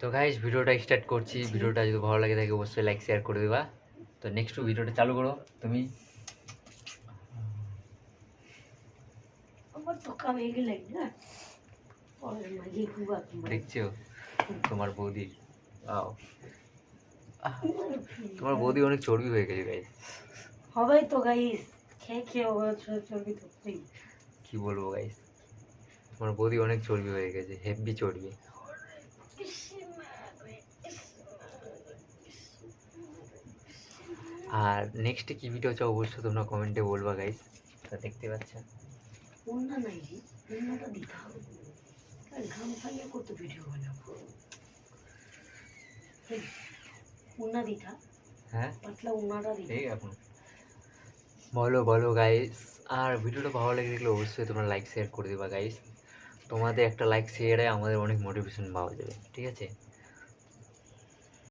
তো গাইস ভিডিওটা স্টার্ট করছি। ভিডিওটা যদি ভালো লাগে থাকে অবশ্যই লাইক শেয়ার করে দেবা। তো নেক্সট ভিডিওটা চালু করো। তুমি? দেখছ? তোমার বৌদির আও তোমার বৌদি অনেক চর্বি হয়ে গেছে গাইস হবে তো গাইস খেয়ে খেয়ে চর্বি ধরতেই। কি বলব গাইস তোমার বৌদি অনেক চর্বি হয়ে গেছে হেভি চর্বি। আর নেক্সটে কি ভিডিও চাও অবশ্যই তোমরা কমেন্টে বলবা গাইস তা দেখতে পাচ্ছ। উন্না নাই রে উন্নাটা দিতে হবে আর ঘাম সারিয়ে কত ভিডিও বানাবো? এই, দিতা হ্যাঁ? পাতলা উন্নাটা দিতা এই এখন। বলো বলো গাইস আর ভিডিওটা ভালো লেগে থাকলে অবশ্যই তোমরা লাইক শেয়ার করে দেবা গাইস তোমাদের একটা লাইক শেয়ারে আমাদের অনেক মোটিভেশন পাওয়া যাবে ঠিক আছে?